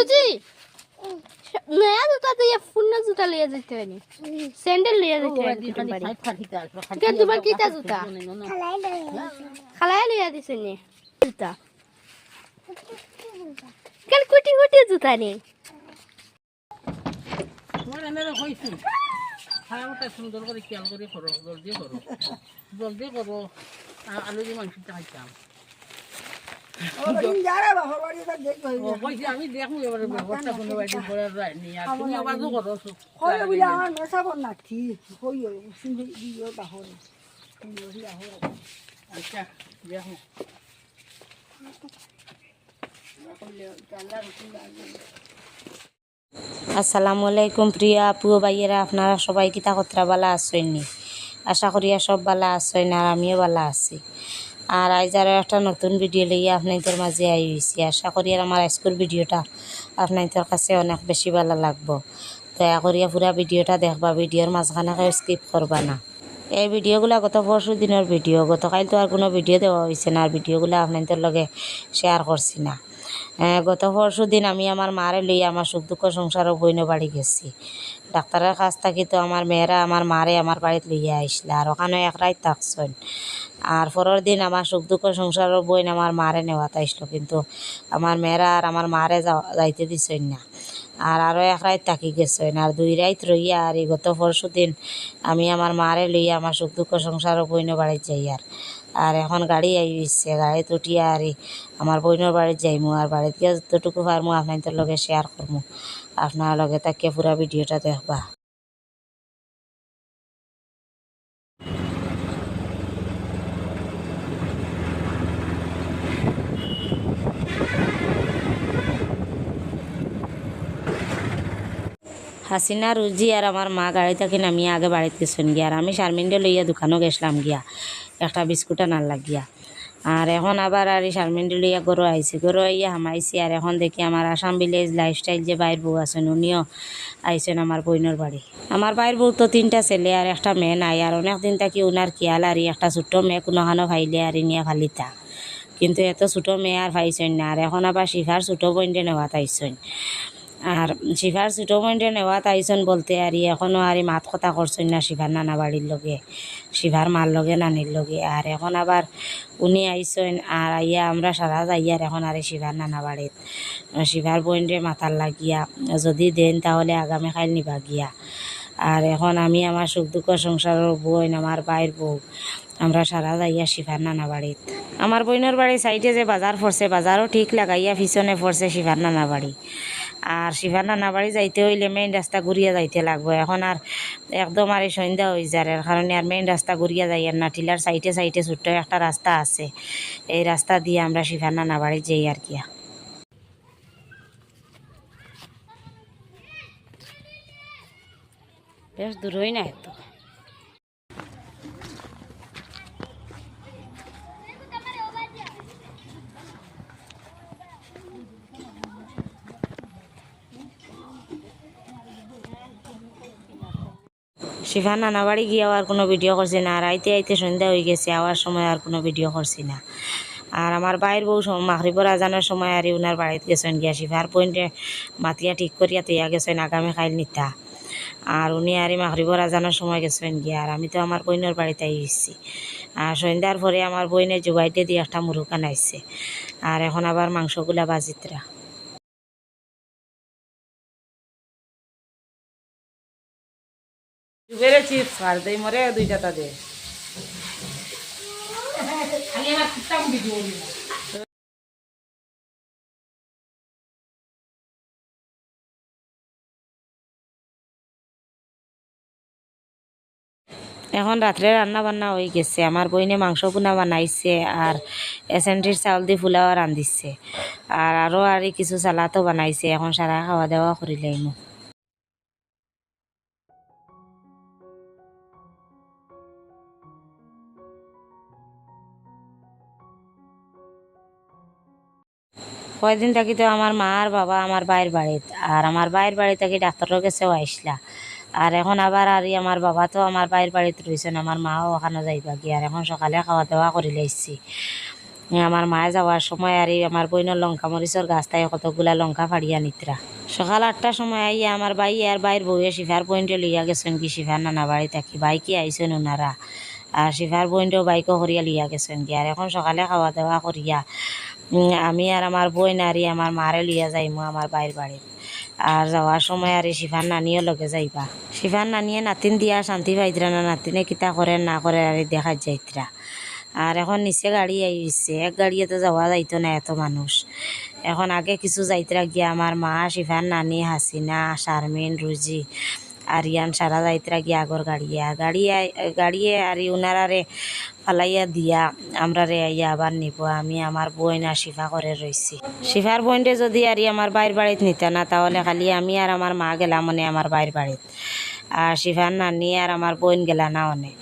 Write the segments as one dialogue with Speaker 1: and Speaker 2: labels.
Speaker 1: বুঝি নয়া জুতা দিয়ে পুরনো জুতা লিয়ে যেতে পারি। স্যান্ডেল লিয়ে যেতে পারি তোমার কিটা জুতা? খালাই লিয়ে দিছে নি জুতা। কেন কুটি কুটি জুতা নেই
Speaker 2: তোমার এনেরে কইছি খাওয়াটা সুন্দর করে খেয়াল করে করো জলদি করো। জলদি করো। আলু দিয়ে মাংসটা খাইতাম। আমি দেখব এবারে ব্যবস্থা কোনো বাড়ি করে যায়নি আর তুমি আবাজও করো আচ্ছা দেখো।
Speaker 3: আসসালামু আলাইকুম প্রিয়া আপু ভাইয়েরা আপনারা সবাই কিতা কতরা বালা আসইনি আশা করিয়া সব বালা আসইন আর আমিও বালা আছি। আর আজ আরও একটা নতুন ভিডিও লইয়া আপনাদের মাঝে আই হয়েছি আশা করি আর আমার আজকের ভিডিওটা আপনাদের কাছে অনেক বেশি ভালো লাগবো। দয়া করিয়া পুরা ভিডিওটা দেখবা ভিডিওর মাঝখানে কেউ স্কিপ করবা না। এই ভিডিওগুলো গত পরশু দিনের ভিডিও গতকাল তো আর কোনো ভিডিও দেওয়া হয়েছে না, আর ভিডিওগুলো আপনাদের লগে শেয়ার করছি না। গত পরশু দিন আমি আমার মারে লইয়া আমার সুখ দুঃখ সংসারও বইন বাড়ি গেছি। ডাক্তারের কাছ থাকি তো আমার মেয়েরা আমার মারে আমার বাড়িতে লইয়া আইসলা। আর ওখানে এক রাত থাকছেন আর পরের দিন আমার সুখ দুঃখ সংসারের বইন আমার মারে নেওয়াতে আইসলো। কিন্তু আমার মেয়েরা আর আমার মারে যাইতে দিছেন না। আর আরও এক রাত থাকি গেছেন আর দুই রাত রইয়া আর এই গত পরশু দিন আমি আমার মারে লইয়া আমার সুখ দুঃখ সংসারও বইন বাড়িতে যাই আর। আর এখন গাড়ি আইছে গাড়িত উঠিয়া আর আমার বইনের বাড়িতে যাইমু। আর বাড়িতে যতটুকু পারমু আপনাদের লগে শেয়ার করমু। আপনার লগে তাকে পুরা ভিডিওটা দেখবা। হাসিনা রুজি আর আমার মা গাড়ি থেকে নামিয়ে আগে বাড়িতে গেছেন গিয়া আর আমি শারমিনডে লইয়া দোকানও গেছিলাম গিয়া। একটা বিস্কুট আনার লাগিয়া। আর এখন আবার আর শারমিনডে লইয়া গরু আইছি। গরু আইয়া হামাইছি আর এখন দেখি আমার আসাম ভিলেজ লাইফস্টাইল যে বাইর বউ আছেন, উনিও আইছেন আমার বইনের বাড়ি। আমার বাইর বউ তো তিনটা ছেলে আর একটা মেয়ে নাই আর অনেক দিন থাকি উনার কিয়াল আর একটা ছোট্ট মেয়ে কোনোখানো ভাইলে আর নিয়ে খালিতা কিন্তু এত ছোটো মেয়ে আর পাইছেন না। আর এখন আবার শিখার ছোটো বইনটে নেওয়া তাইছেন। আর শিফার ছোটো বইনটে নেওয়া তাইছেন বলতে আর এখনও আর মাত কথা করছেন না শিফার নানা বাড়ির লগে শিফার মার লগে নানির লগে। আর এখন আবার উনি আইসেন আর আইয়া আমরা সারা যাইয়ার এখন আর শিফার নানা বাড়িত শিফার বইনটে মাথার লাগিয়া, যদি দেন তাহলে আগামীকাল নিবা গিয়া। আর এখন আমি আমার সুখ দুঃখ সংসারের বোন আমার বাইর বউ আমরা সারা যাইয়া শিফার নানা বাড়িত আমার বোনের বাড়ি সাইডে যে বাজার পড়ছে বাজারও ঠিক লাগাইয়া, পিছনে পড়ছে শিফার নানা বাড়ি আর শিফার নানা যাইতে হইলে মেইন রাস্তা ঘুরিয়া যাইতে লাগবে। এখন আর একদম আর এই সন্ধ্যা হয়ে যায় এর কারণে আর মেইন রাস্তা ঘুরিয়া যাই আর না। টিলার সাইডে সাইডে ছোট্ট একটা রাস্তা আছে। এই রাস্তা দিয়ে আমরা শিফার নানা যাই আর কি। বেশ দূর হই না এত। শিফা নানা বাড়ি গিয়ে আর কোনো ভিডিও করছি না। আর আইতে আইতে সন্ধ্যা হয়ে গেছে, আওয়ার সময় আর কোনো ভিডিও করছি না। আর আমার বাইর বউ মাখরিবর আজানোর সময় আর উনার বাড়িতে গেছেন গিয়া। শিফার পয়েন্টে মাতিয়া ঠিক করিয়া তৈয়া গেছেন আগামী খাইল নিতা। আর উনি আর মাখরিবর আজানোর সময় গেছেন গিয়া। আর আমি তো আমার বইনের বাড়িতে আইসি আর সন্ধ্যার পরে আমার বইনে জোগাইতে দিয়ে একটা মুরুখ আনাইছে আর এখন আবার মাংসগুলা বাজিতরা।
Speaker 2: বেড়ে চিপস আর দেই মরে দুইটা তা দে।
Speaker 3: এখন রাত্রে রান্না বান্না হয়ে গেছে। আমার বইনে মাংস পোনা বানাইছে আর এসেন্টির চাউল দিয়ে ফুলাও রান্ধিছে। আর আরও আর কিছু সালাদও বানাইছে। এখন সারা খাওয়া দাওয়া করিলাম কয়দিন থাকি তো আমার মা আর বাবা আমার বাইর বাড়িত। আর আমার বাইর বাড়ি থাকি ডাক্তারের কাছেও আইসলা। আর এখন আবার আর আমার বাবা তো আমার বাইর বাড়িতে রয়েছেন আমার মাও ওখানে যাইবা গিয়ে। আর এখন সকালে খাওয়া দাওয়া করে লাইছি আমার মায়ে যাওয়ার সময় আর আমার বইনের লঙ্কা মরিচর গাছ তাই কতগুলা লঙ্কা ফাড়িয়া নিতরা। সকাল আটটার সময় আইয়া আমার বাই আর বাইর বউয়ে শিফার পয়েন্টে লিয়া গেছেন কি শিফার নানা বাড়ি থাকি। বাইকে আইসেন ওনারা আর শিফার পয়েন্টও বাইকও করিয়া লিয়া গেছেন কি আর এখন সকালে খাওয়া দাওয়া করিয়া আমি আর আমার বই নারী আমার মারে লিয়া যাইমু আমার বাইর বাড়িত। আর যাওয়ার সময় আর শিফার নানিও লগে যাইবা। শিফার নানিয়ে নাতিন দিয়া শান্তি পাইতরা না, নাতিনে কিতা করে না করে আর দেখা যাইতরা। আর এখন নিচে গাড়ি আইছে, এক গাড়িয়ে তো যাওয়া যাইতো না এত মানুষ। এখন আগে কিছু যাইতরা গিয়া আমার মা, শিফার নানি, হাসিনা, শারমিন, রুজি আরিয়ান সারা যাইতরা গিয়া আগর গাড়িয়ে। আর গাড়িয়ে আর উনারারে ফালাইয়া দিয়া আমরা রে আইয়া আবার নিব। আমি আমার বোন আর শিফা করে রইছি। শিফার বোনরে যদি আর আমার বাইর বাড়িত নিতে না, তাহলে খালি আমি আর আমার মা গেলাম মনে আমার বাইর বাড়িত। আর শিফার নানি আর আমার বোন গেলা না অনে।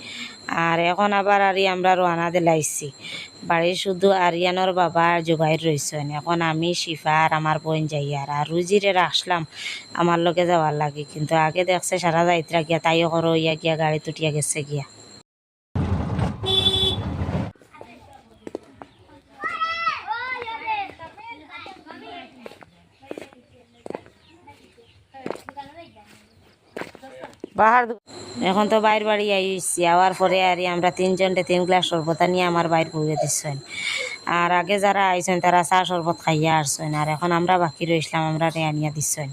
Speaker 3: আর এখন আবার আর আমরা রোয়ানা দিলাইছি। বাড়ির শুধু আরিয়ানোর বাবা আর জুবাইর রইছেন এখন আমি, শিফা আর আমার বোন যাই আর। আর রুজিরে রাখলাম আমার লগে যাওয়ার লাগে। কিন্তু আগে দেখছে সারা যাইতরা গিয়া তাইও করো ইয়া গিয়া গাড়ি তুটিয়া গেছে গিয়া। এখন তো বাইর বাড়ি আইছি আওয়ার পরে আর আমরা তিনজনটে তিন গ্লাস শরবত নিয়ে আমার বাইর বইয়ে দিচ্ছেন। আর আগে যারা আইছেন তারা চা শরবত খাইয়া আসছেন, আর এখন আমরা বাকি রইসলাম, আমরা রে আনিয়া দিচ্ছেন।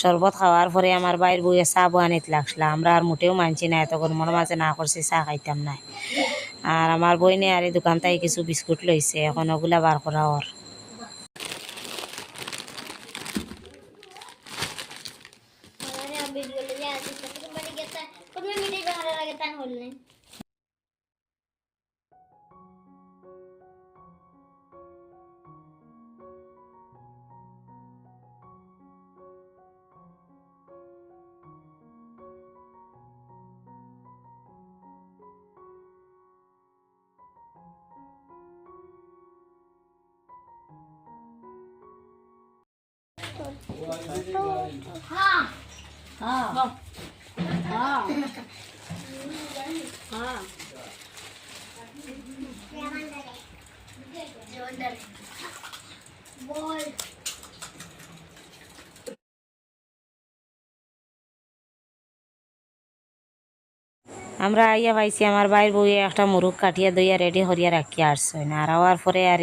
Speaker 3: শরবত খাওয়ার পরে আমার বাইর বইয়ে চা বানিত লাগছিল, আমরা আর মোটেও মানছি না এত গরমের মাঝে না করছি, চা খাইতাম না আর আমার বইনে আর এই দোকান তাই কিছু বিস্কুট লইছে, এখন ওগুলা বার করা ওর। আমরা আইয়া পাইছি, আমার বাইর বইয়ে একটা মুরুখ কাটিয়া দইয়া রেডি করিয়া রাখিয়া আসছেন আর আওয়ার পরে আর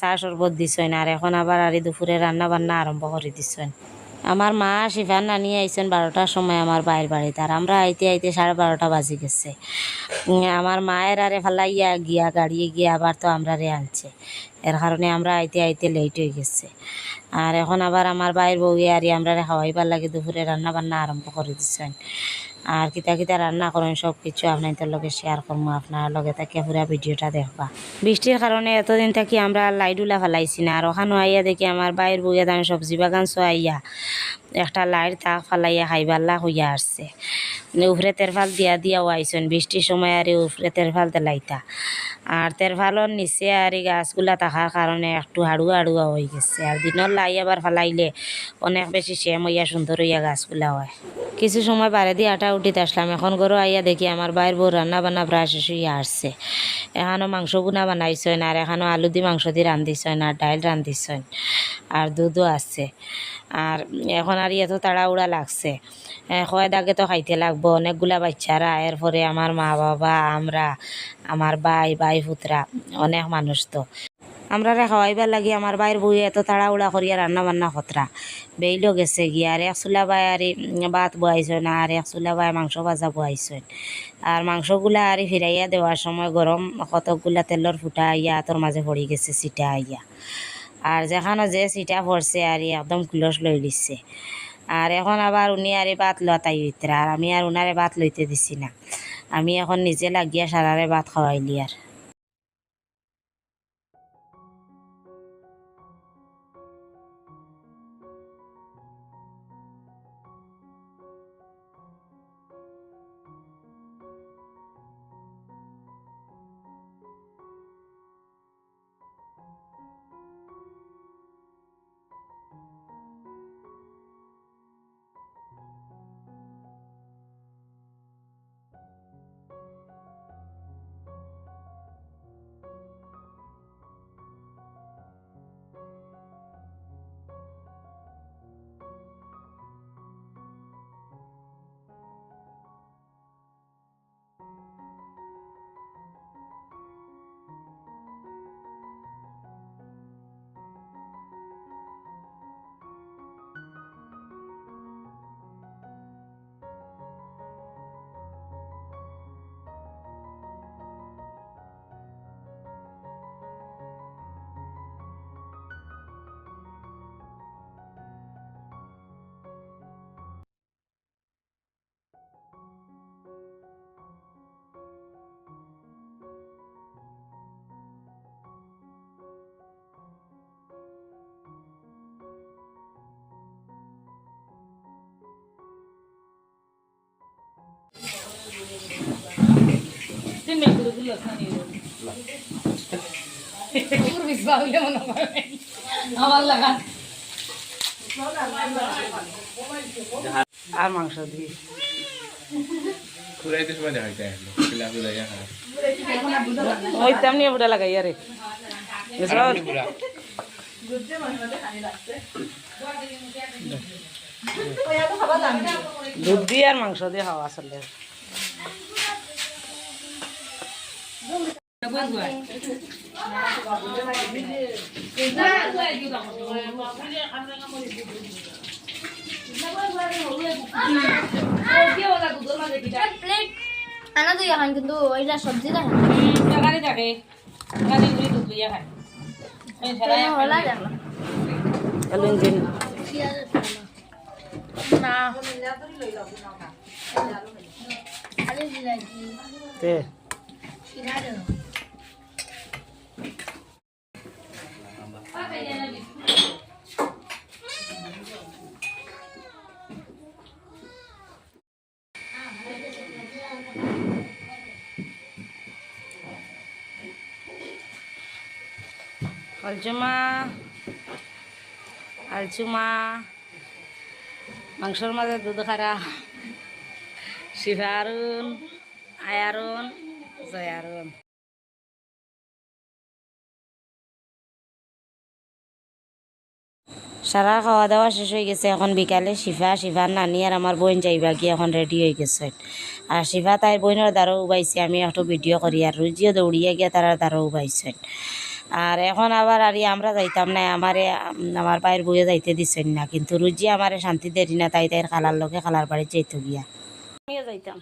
Speaker 3: চা শরবত দিছেন আর এখন আবার আর দুপুরে রান্না বান্না আরম্ভ করে দিছেন আমার মা শিফান নানি আইসেন বারোটার সময় আমার বাইর বাড়িতে, আর আমরা আইতে আইতে সাড়ে বারোটা বাজে গেছে। আমার মায়ের আরে ফালাইয়া গিয়া গাড়িয়ে গিয়া আবার তো আমরা রে আনছে। এর কারণে আমরা আইতে আইতে লেট হয়ে গেছে। আর এখন আবার আমার বাইর বউ ইয়ারি আমরা খাওয়াইবার লাগে, দুপুরে রান্না বান্না আরম্ভ করে দিচ্ছেন আর কিতা কিতা রান্না করেন সব কিছু আপনাদের লগে শেয়ার করব আপনার লগে তাকে পুরা ভিডিওটা দেখবা। বৃষ্টির কারণে এতদিন থাকি আমরা লাইডুলা ফেলাইছি না, আর ওখানে আইয়া দেখি আমার বাইর বইয়া দামে সবজি বাগান আইয়া একটা লাইট তাক ফালাইয়া খাইবাল্লা হইয়া আসছে। উফরে তেরফাল দিয়া দিয়াও আইসন বৃষ্টির সময় আর উফরে তেরফাল দেলাইতা আর তেরফালর নিচে আর এই গাছগুলা থাকার কারণে একটু হাড়ুয়া হাড়ুয়া হয়ে গেছে। আর দিনের লাই আবার ফালাইলে অনেক বেশি শ্যাম হইয়া, সুন্দর হইয়া গাছগুলা হয়। কিছু সময় বারে দিয়ে আটা উঠিতে আসলাম। এখন গরু আইয়া দেখি আমার বাইর বউ রান্না বান্না প্রায় শেষ হইয়া আসছে। এখানো মাংস গুনা বানাইছেন আর এখানো আলু দি মাংস দি রান্ধিছেন আর ডাইল রান্ধিছেন আর দুধও আছে। আর এখন আর এত তাড়াহুড়া লাগছে। কয়েক আগে তো খাইতে লাগবো, অনেকগুলা বাচ্চারা, এরপরে আমার মা বাবা, আমরা, আমার ভাই ভাই পুতরা, অনেক মানুষ তো। আমরা খাওয়াইবার লাগি, আমার বাইর বই এত তাড়াহুড়া করিয়া রান্না বান্না খতরা। বেইলো গেছে গিয়া, আর এক চুলা বাই আর ভাত বহাইছেন আর এক চুলা বাই মাংস ভাজা বহাইছেন আর মাংসগুলা আর ফিরাইয়া দেওয়ার সময় গরম কতকগুলা তেলর ফুটা আইয়া তোর মাঝে পড়ি গেছে সিটা আইয়া। আর যেখানে যে সিটা পড়ছে আর একদম ক্লোস লই দিচ্ছে আর এখন আবার উনি আর বাত লতাই হইতে আর আমি আর উনারে বাত লইতে দিছি না। আমি এখন নিজে লাগিয়া সারারে ভাত খাওয়াইলি আর। আর মাংস দিয়ে। ওই তেমনি বুড়া লাগাই আরে দুধ দিয়ে আর মাংস দিয়ে খাওয়া আসলে।
Speaker 1: আনা তুই এখন কিন্তু ওইটা সবজি দেখা
Speaker 2: তরকারি থাকে তরকারি গুলি
Speaker 3: দিন।
Speaker 1: না। খালি বিলাইছি
Speaker 3: তে
Speaker 1: শিরা দেবো
Speaker 3: আলচুমা আলচুমা মাংসর মাঝে দুধ খারা শিফারুন আয়ারুন জয়ারুন সারা খাওয়া দাওয়া শেষ হয়ে গেছে এখন বিকালে শিফা শিফার নানি আর আমার বোন যাইবা গিয়ে এখন রেডি হয়ে গেছে। আর শিফা তাই বোনের দ্বারও উবাইছে আমি একটু ভিডিও করি আর রুজিও দৌড়িয়ে গিয়ে তারা দ্বারও উবাইছেন আর এখন আবার আর আমরা যাইতাম না আমারে আমার পায়ের বইয়ে যাইতে দিচ্ছেন না কিন্তু রুজি আমারে শান্তি দেরি না তাই তাইর খালার লোকে খালার বাড়ি যাইতে গিয়া। আমিও যাইতাম।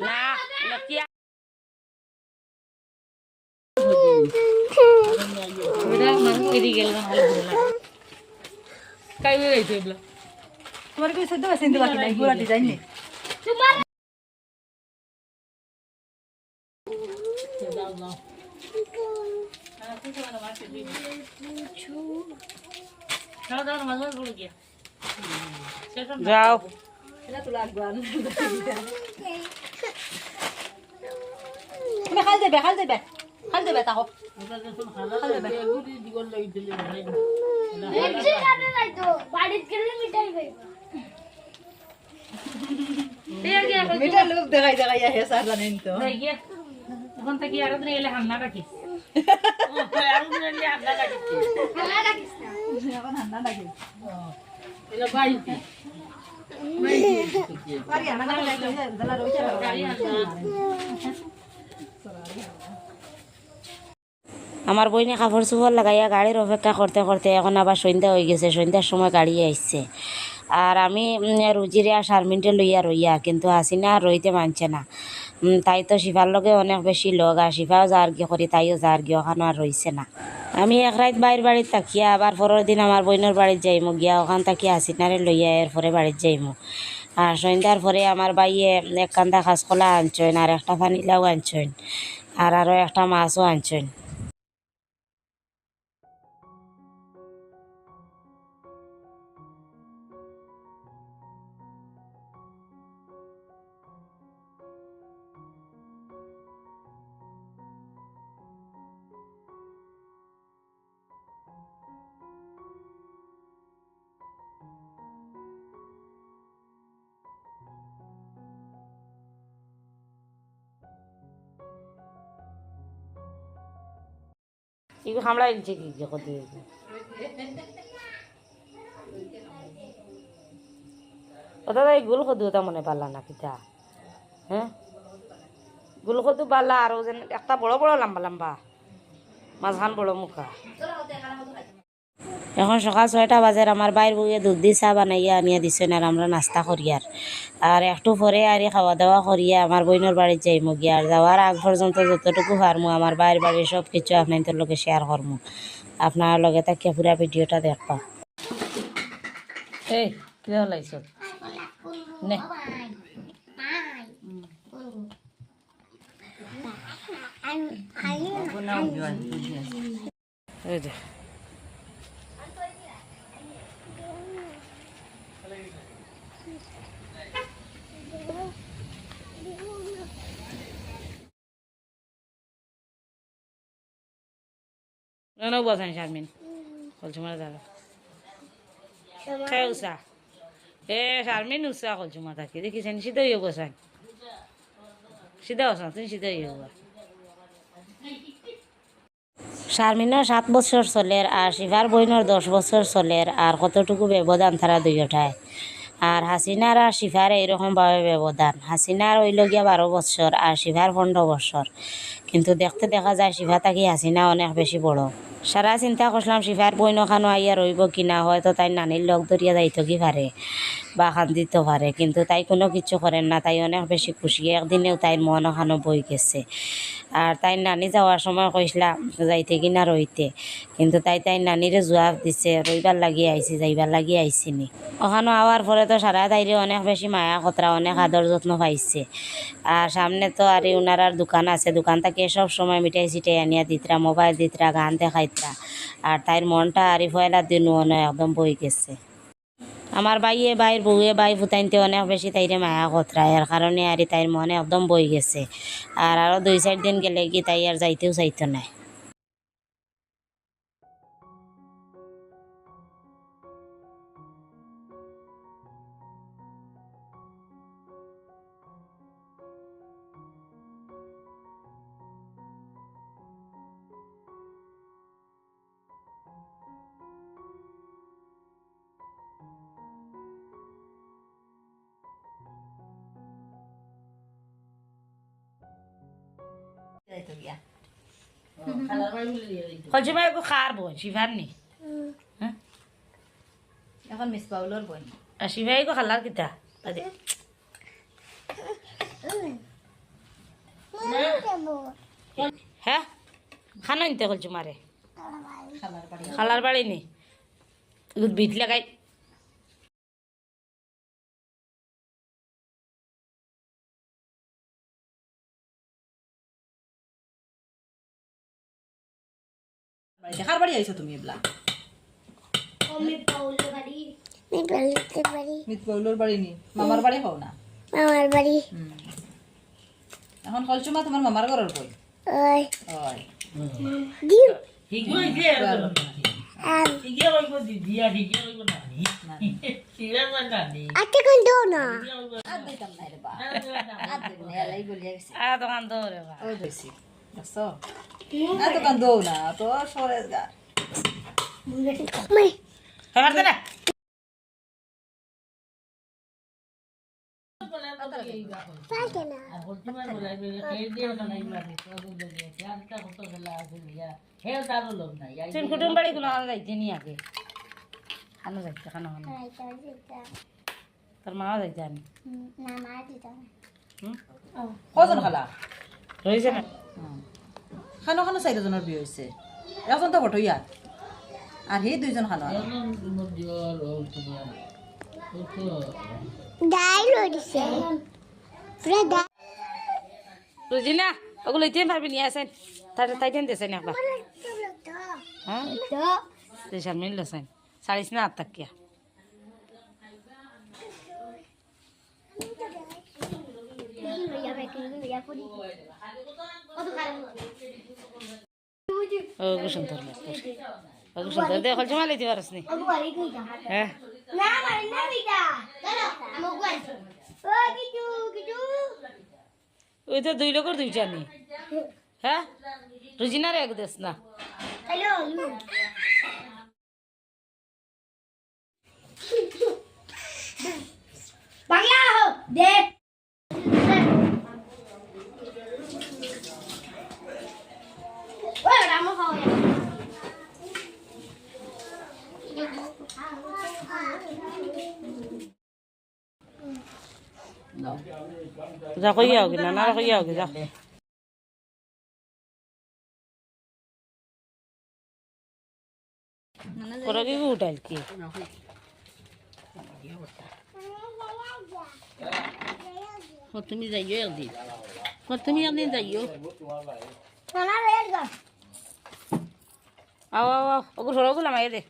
Speaker 3: না
Speaker 2: হয়ে
Speaker 4: তোমার কি সদ্য বাসিন্দে বাকি নাই পুরা ডিজাইন নেই
Speaker 3: যাও
Speaker 4: তুমি খাল দেবে খাল দেবে খাল দেবে তাহো
Speaker 1: মিঠাই
Speaker 4: লোক দেখাই দেখাই স্যার জানেন তো
Speaker 2: থেকে আরও দিন এলে হান্না রাখিস আরও দিন এলে হান্না রাখিস
Speaker 1: ভালো লাগিস না
Speaker 4: এখন হান্না
Speaker 2: এটা বাড়িতে
Speaker 3: আমার বইনে কাপড় চোপড় লাগাইয়া গাড়ির অপেক্ষা করতে করতে এখন আবার সন্ধ্যা হয়ে গেছে। সন্ধ্যার সময় গাড়ি আসছে আর আমি রুজিরা আর লইয়া রইয়া, কিন্তু হাসিনা আর রইতে মানছে না। তাই তো শিফার লগে অনেক বেশি লোক আর শিফাও যার গিয়ে করি তাইও যার গিয়ে ওখানে আর রয়েছে না। আমি এক রাত বাইর বাড়িত থাকিয়া আবার পরের দিন আমার বোনের বাড়িত যাইমু, গিয়া ওখান থাকি হাসিনারে লইয়া এরপরে বাড়িত যাইমু। আর সন্ধ্যার পরে আমার বাইয়ে এক কান্দা খাসকলা আনছেন আর একটা ফানিলাও আনছেন আর আরও একটা মাছও আনছেন হামলা ইলছে কি যে কত দাদা, এই গুল খদু ওটা মনে পারলা না কিতা হ্যাঁ? গুল কদু পারলা আর যেন, একটা বড় বড় লম্বা লম্বা। মাঝখান বড় মুখা। এখন সকাল ছয়টা বাজার আমার বাইর বইয়ে দুধ দিয়ে চা বানাইয়া আনিয়া দিছেন আর আমরা নাস্তা করি আর। আর একটু পরে আর খাওয়া দাওয়া করিয়া আমার বইনের বাড়ির যাইমু গিয়া আর যাওয়ার আগ পর্যন্ত যতটুকু পারমু আমার বাইর বাড়ির সব কিছু আপনাদের লগে শেয়ার করমু। আপনার লগে তাকিয়া পুরা ভিডিওটা দেখবা। এই বসান শারমিন শারমিনের সাত বছর চলের আর শিভার বইনের দশ বছর চলের আর কতটুকু ব্যবধান তারা দুইটায় আর হাসিনার আর শিফার এইরকমভাবে ব্যবধান হাসিনার হইল গিয়া বারো বছর আর শিভার পনেরো বছর কিন্তু দেখতে দেখা যায় শিভা তাকি হাসিনা অনেক বেশি বড়। সারা চিন্তা করলাম শিফার বইন খানো আইয়া রইব কিনা হয়তো তাই নানির লগ ধরিয়া যাইতে কি পারে বা কান্দিতে পারে, কিন্তু তাই কোনো কিছু করেন না। তাই অনেক বেশি খুশি। একদিনেও তাইর মন ওখানো বই গেছে। আর তাই নানি যাওয়ার সময় কইসলা যাইতে কি কিনা রইতে কিন্তু তাই তাই নানিরে জবাব দিছে রইবার লাগি আইছি যাইবার লাগি আইছি নি? ওখানে আওয়ার পরে তো সারা তাইরে অনেক বেশি মায়া কতরা অনেক আদর যত্ন পাইছে। আর সামনে তো আর উনার দোকান আছে। দোকান থেকে সব সময় মিঠাই চিঠাই আনিয়া দিতরা মোবাইল দিতরা গান দেখাইতরা আর তাইর মনটা আরি ফয়লা দিন একদম বই গেছে। আমার বাইয়ে বাইর বউয়ে বাই ফুটাইনতে অনেক বেশি তাইরে মায়া কতরা এর কারণে আর তাইর মনে একদম বই গেছে। আর আরও দুই চার দিন গেলে কি তাই আর যাইতেও চাইতো না। কলছি ভাই খার বোন শিভার নি?
Speaker 4: এখন মিস পাউলোর বই
Speaker 3: আর শিভাই গো খালার কিতা আদে হ্যাঁ খানো নিতে মারে
Speaker 4: খালার বাড়ি
Speaker 3: নি? বিট লাগাই।
Speaker 4: বাড়ি দেখার বাড়ি আইছো তুমি এবলা
Speaker 1: আমি বাড়ি।
Speaker 4: নি? মামার বাড়ি হও না?
Speaker 1: আমার বাড়ি।
Speaker 4: এখন কলচুমা তোমার মামার ঘরের বই?
Speaker 1: ওই।
Speaker 4: ওই।
Speaker 1: দিও
Speaker 2: হিগো হিগে
Speaker 1: আর
Speaker 2: হিগে হইব দিদিয়া হিগে হইব নানি সিরা নানি
Speaker 1: আতে কোন দো না।
Speaker 4: আর দিতাম না? রে বা আর দিন না এলাই বলিয়া
Speaker 3: আ দোকান দৌড়ে বা
Speaker 4: ও দইছি। দেখছ দৌ না তো সরে গা
Speaker 1: মই
Speaker 3: হেবার দে না
Speaker 1: পাকে না
Speaker 2: তোমার বলাই বলে খেয়ে দিয়ে নাই তো বলে জানতা কত গলা আছে হে তারও লোক নাই
Speaker 3: তুই কুটুম বাড়ি যাইতে নি আগে খানো যাইতে খানো খানো তোর মাও যাইতে আনি
Speaker 1: না মা দিতা
Speaker 4: কজন খালা
Speaker 3: রয়েছে না
Speaker 4: খানো খানো চাৰিজনৰ বিয়া হৈছে। এজন তো ভটৈয়া আর সেই দুইজন খানো
Speaker 3: রুজিনা ওগুলো ইতিহান পারবি নিয়ে আসেন তাই তাই টেন দেছেন একবার হ্যাঁ
Speaker 1: তো
Speaker 3: তুই শারমিন লেছেন সাড়িস না আট টাকিয়া ও সুন্দর ও সুন্দর দে কলছে মালাই দিবার আসনি হ্যাঁ
Speaker 1: না মানে না। বিটা চলো মগুয়াল ও
Speaker 3: দুই লোকের নি। হ্যাঁ? রুজিনার এক দেশ, না।
Speaker 1: বাংলা দেখ।
Speaker 3: যা কই যাও কিনা? না কই যাও কি যা। করে কি উঠাইল কি?
Speaker 2: তুমি যাইও একদিন তুমি একদিন যাইও?
Speaker 1: না রেড গা।
Speaker 3: আও আও আও ওগুলো সরো গুলো মাইয়ে দে।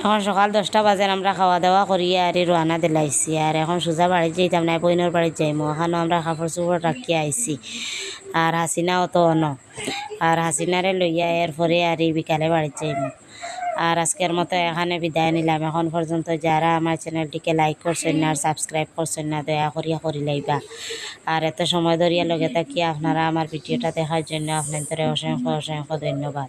Speaker 3: এখন সকাল দশটা বাজে আমরা খাওয়া দাওয়া করিয়া আর রোয়ানা দিলাইছি আর এখন সোজা বাড়িতে যেতাম না, বইনের বাড়িতে যাইমো। ওখানেও আমরা কাপড় চোপড় রাখিয়া আইছি। আর হাসিনাও তো অন। আর হাসিনারে লইয়া এরপরে আর বিকালে বাড়িতে যাইমো। আর আজকের মতো এখানে বিদায় নিলাম। এখন পর্যন্ত যারা আমার চ্যানেলটিকে লাইক করছেন না, আর সাবস্ক্রাইব করছেন না, দয়া করিয়া করি লাইবা। আর এত সময় ধরিয়া লগে থাকিয়া আপনারা আমার ভিডিওটা দেখার জন্য আপনাদের অসংখ্য অসংখ্য ধন্যবাদ।